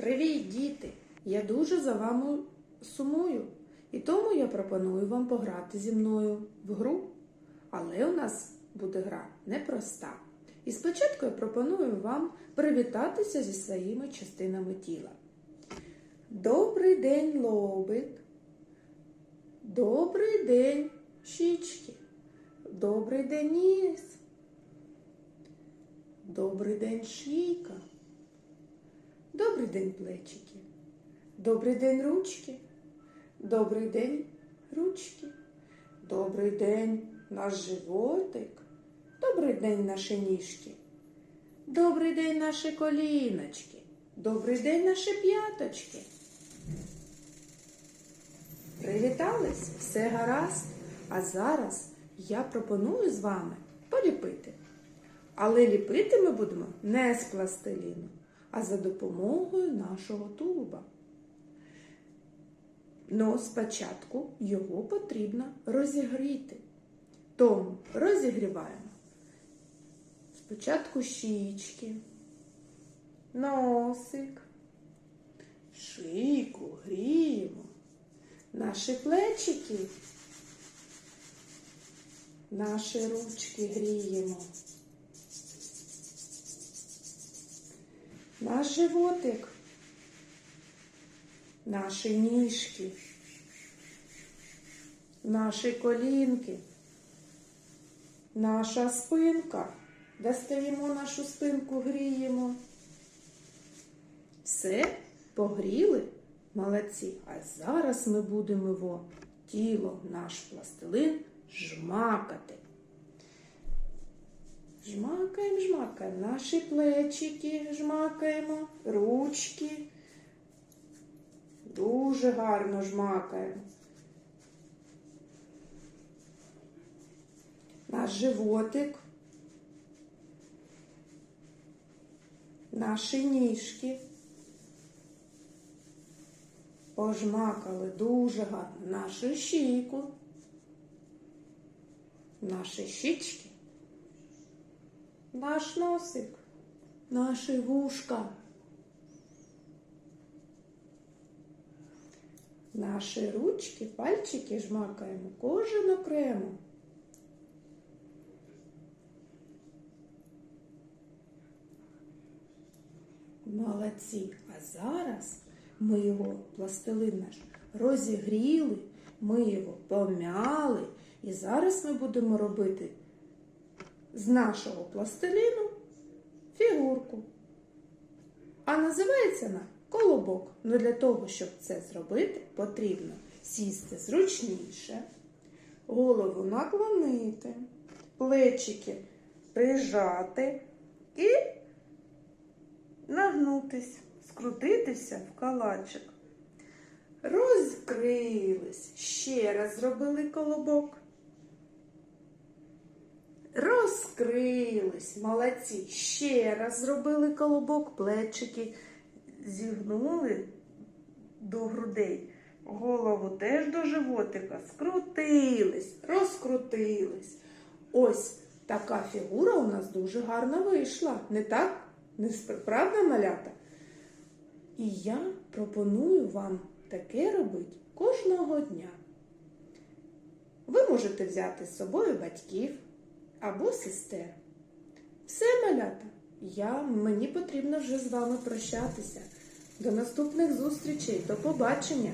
Привіт, діти! Я дуже за вами сумую. І тому я пропоную вам пограти зі мною в гру. Але у нас буде гра непроста. І спочатку я пропоную вам привітатися зі своїми частинами тіла. Добрий день, лобик. Добрий день, щічки. Добрий день, ніс. Добрий день, шийка. Добрий день, плечики. Добрий день, ручки. Добрий день, ручки. Добрий день, наш животик. Добрий день, наші ніжки. Добрий день, наші коліночки. Добрий день, наші п'яточки. Привітались, все гаразд. А зараз я пропоную з вами поліпити. Але ліпити ми будемо не з пластиліну, а за допомогою нашого тулуба. Ну, спочатку його потрібно розігріти. Тому розігріваємо. Спочатку щічки, носик, шийку гріємо, наші плечики, наші ручки гріємо. Наш животик, наші ніжки, наші колінки, наша спинка. Достаємо нашу спинку, гріємо. Все погріли, молодці. А зараз ми будемо його тіло, наш пластилин жмакати. Жмакаємо, жмакаємо. Наші плечики жмакаємо, ручки. Дуже гарно жмакаємо. Наш животик. Наші ніжки. Пожмакали дуже гарно нашу щійку, наші щічки наш носик, наші вушка, наші ручки, пальчики жмакаємо кожен окремо. Молодці. А зараз ми його пластилин наш розігріли, ми його пом'яли. І зараз ми будемо робити з нашого пластиліну фігурку. А називається вона колобок. Ну для того, щоб це зробити, потрібно сісти зручніше, голову наклонити, плечики прижати і нагнутись, скрутитися в калачик. Розкрились, ще раз зробили колобок. Розкрились, молодці. Ще раз зробили колобок, плечики зігнули до грудей. Голову теж до животика. Скрутились, розкрутились. Ось така фігура у нас дуже гарно вийшла. Не так? Не правда, малята? І я пропоную вам таке робити кожного дня. Ви можете взяти з собою батьків або сестер. Все, малята, я, мені потрібно вже з вами прощатися. До наступних зустрічей, до побачення!